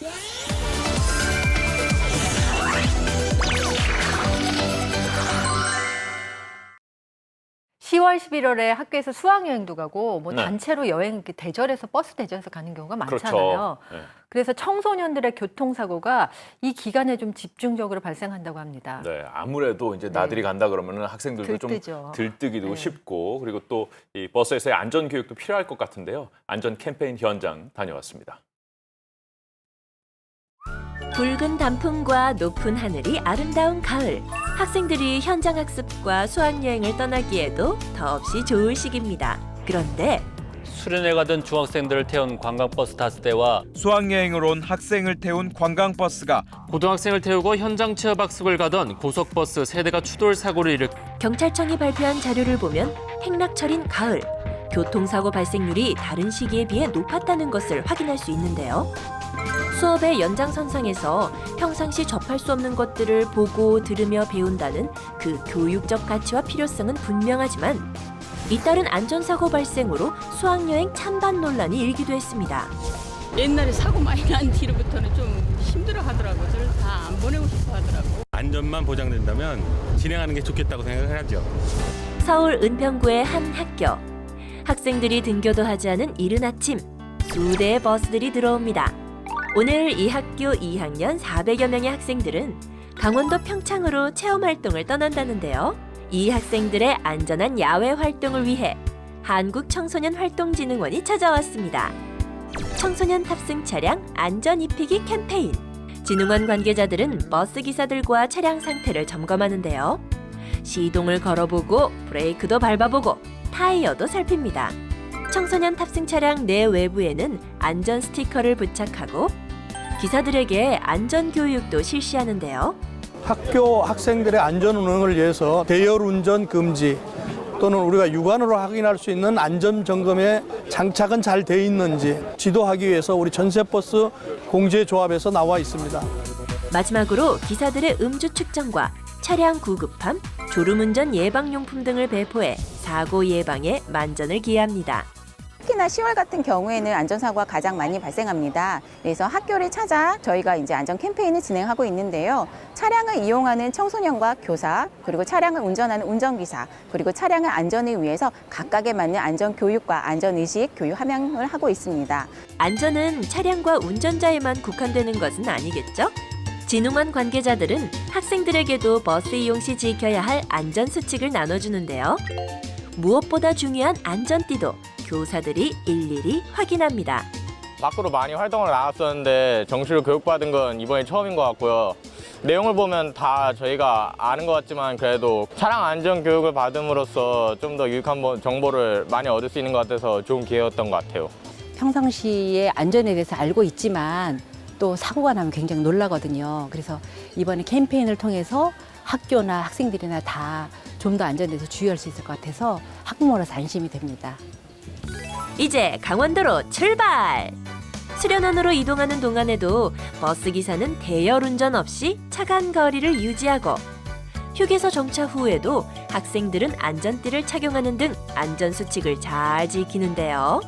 시 10월, 11월에 학교에서 수학여행도 가고 뭐 네. 단체로 여행 대절해서 버스 대절해서 가는 경우가 그렇죠. 많잖아요. 네. 그래서 청소년들의 교통사고가 이 기간에 좀 집중적으로 발생한다고 합니다. 네, 아무래도 이제 나들이 간다 그러면은 학생들도 들뜨죠. 좀 들뜨기도 네. 쉽고 그리고 또 이 버스에서의 안전 교육도 필요할 것 같은데요. 안전 캠페인 현장 다녀왔습니다. 붉은 단풍과 높은 하늘이 아름다운 가을. 학생들이 현장 학습과 수학 여행을 떠나기에도 더없이 좋을 시기입니다. 그런데 수련회 가던 중학생들을 태운 관광버스 다섯 대와 수학여행으로 온 학생을 태운 관광버스가 고등학생을 태우고 현장 취업 학습을 가던 고속버스 세 대가 추돌 사고를 일으 경찰청이 발표한 자료를 보면 행락철인 가을 교통사고 발생률이 다른 시기에 비해 높았다는 것을 확인할 수 있는데요. 수업의 연장선상에서 평상시 접할 수 없는 것들을 보고 들으며 배운다는 그 교육적 가치와 필요성은 분명하지만 잇따른 안전사고 발생으로 수학여행 찬반 논란이 일기도 했습니다. 옛날에 사고 많이 난 뒤로부터는 좀 힘들어 하더라고요. 저를 다 안 보내고 싶어 하더라고. 안전만 보장된다면 진행하는 게 좋겠다고 생각을 하죠. 서울 은평구의 한 학교. 학생들이 등교도 하지 않은 이른 아침 수 대의 버스들이 들어옵니다. 오늘 이 학교 2학년 400여 명의 학생들은 강원도 평창으로 체험 활동을 떠난다는데요. 이 학생들의 안전한 야외 활동을 위해 한국청소년활동진흥원이 찾아왔습니다. 청소년 탑승 차량 안전 입히기 캠페인. 진흥원 관계자들은 버스 기사들과 차량 상태를 점검하는데요. 시동을 걸어보고 브레이크도 밟아보고 타이어도 살핍니다. 청소년 탑승 차량 내 외부에는 안전 스티커를 부착하고 기사들에게 안전 교육도 실시하는데요. 학교 학생들의 안전 운행을 위해서 대열 운전 금지 또는 우리가 육안으로 확인할 수 있는 안전 점검에 장착은 잘 돼 있는지 지도하기 위해서 우리 전세버스 공제 조합에서 나와 있습니다. 마지막으로 기사들의 음주 측정과 차량 구급함, 졸음운전 예방용품 등을 배포해 사고 예방에 만전을 기합니다. 특히나 10월 같은 경우에는 안전사고가 가장 많이 발생합니다. 그래서 학교를 찾아 저희가 이제 안전 캠페인을 진행하고 있는데요. 차량을 이용하는 청소년과 교사, 그리고 차량을 운전하는 운전기사, 그리고 차량의 안전을 위해서 각각에 맞는 안전 교육과 안전 의식 교육 함양을 하고 있습니다. 안전은 차량과 운전자에만 국한되는 것은 아니겠죠? 진흥원 관계자들은 학생들에게도 버스 이용 시 지켜야 할 안전 수칙을 나눠주는데요. 무엇보다 중요한 안전띠도 교사들이 일일이 확인합니다. 밖으로 많이 활동을 나갔었는데 정시로 교육받은 건 이번이 처음인 것 같고요. 내용을 보면 다 저희가 아는 것 같지만 그래도 차량 안전 교육을 받음으로써 좀 더 유익한 뭐- 정보를 많이 얻을 수 있는 것 같아서 좋은 기회였던 것 같아요. 평상시에 안전에 대해서 알고 있지만 또 사고가 나면 굉장히 놀라거든요. 그래서 이번에 캠페인을 통해서 학교나 학생들이나 다 좀 더 안전에 대해서 주의할 수 있을 것 같아서 학부모로서 안심이 됩니다. 이제 강원도로 출발! 수련원으로 이동하는 동안에도 버스 기사는 대열 운전 없이 차간 거리를 유지하고 휴게소 정차 후에도 학생들은 안전띠를 착용하는 등 안전 수칙을 잘 지키는데요.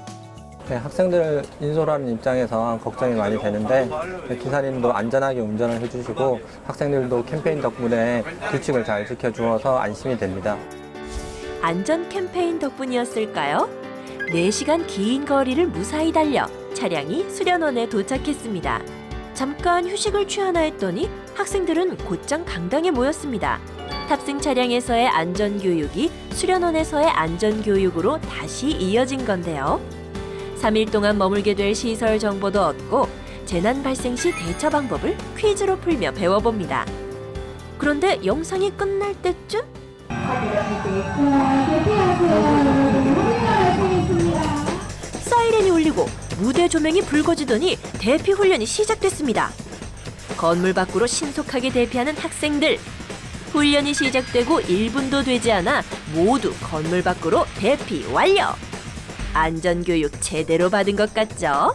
네, 학생들을 인솔하는 입장에서 걱정이 많이 되는데 네, 기사님도 안전하게 운전을 해주시고 학생들도 캠페인 덕분에 규칙을 잘 지켜주어서 안심이 됩니다. 안전 캠페인 덕분이었을까요? 4시간 긴 거리를 무사히 달려 차량이 수련원에 도착했습니다. 잠깐 휴식을 취하나 했더니 학생들은 곧장 강당에 모였습니다. 탑승 차량에서의 안전 교육이 수련원에서의 안전 교육으로 다시 이어진 건데요. 3일 동안 머물게 될 시설 정보도 얻고 재난 발생 시 대처 방법을 퀴즈로 풀며 배워봅니다. 그런데 영상이 끝날 때쯤 사이렌이 울리고 무대 조명이 붉어지더니 대피 훈련이 시작됐습니다. 건물 밖으로 신속하게 대피하는 학생들. 훈련이 시작되고 1분도 되지 않아 모두 건물 밖으로 대피 완료. 안전교육 제대로 받은 것 같죠?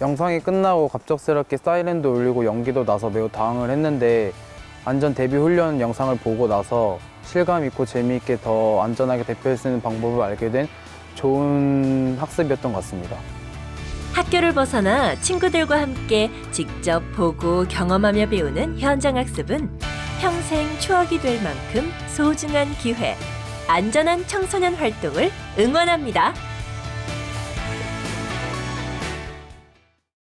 영상이 끝나고 갑작스럽게 사이렌도 울리고 연기도 나서 매우 당황을 했는데 안전 대비 훈련 영상을 보고 나서 실감 있고 재미있게 더 안전하게 대표할 수 있는 방법을 알게 된 좋은 학습이었던 것 같습니다. 학교를 벗어나 친구들과 함께 직접 보고 경험하며 배우는 현장 학습은 평생 추억이 될 만큼 소중한 기회. 안전한 청소년 활동을 응원합니다.